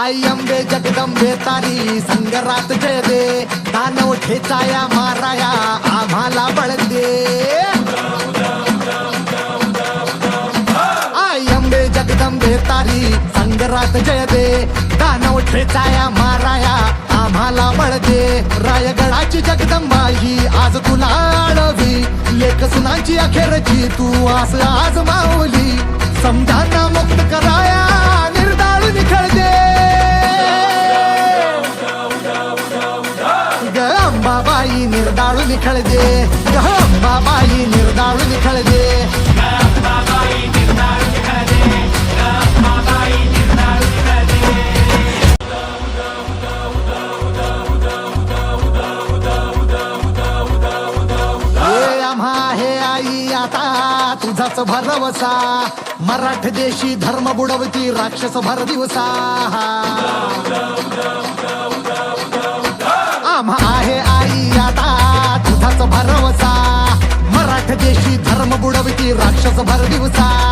आई अंबे जगदंबे तारी संगरात जय दे दानव ठेचाया माराया आम्हाला बळ दे आई अंबे जगदंबे तारी संगरात जय दे दानव ठेचाया माराया आम्हाला बळ दे रायगडाची जगदंबा ही आज तुला आळवी. लेख सुनांची अखेरची तू आस आज माऊली. समजांना मुक्त कराया. अंबाबाई निर्दाळू निखळ बाबाई ग अंबाबाई तुझाच भरवसा. मराठ देशी धर्म बुडवती राक्षस भर दिवसा. आम्हा आहे आई आता मराठ भर दिवसा.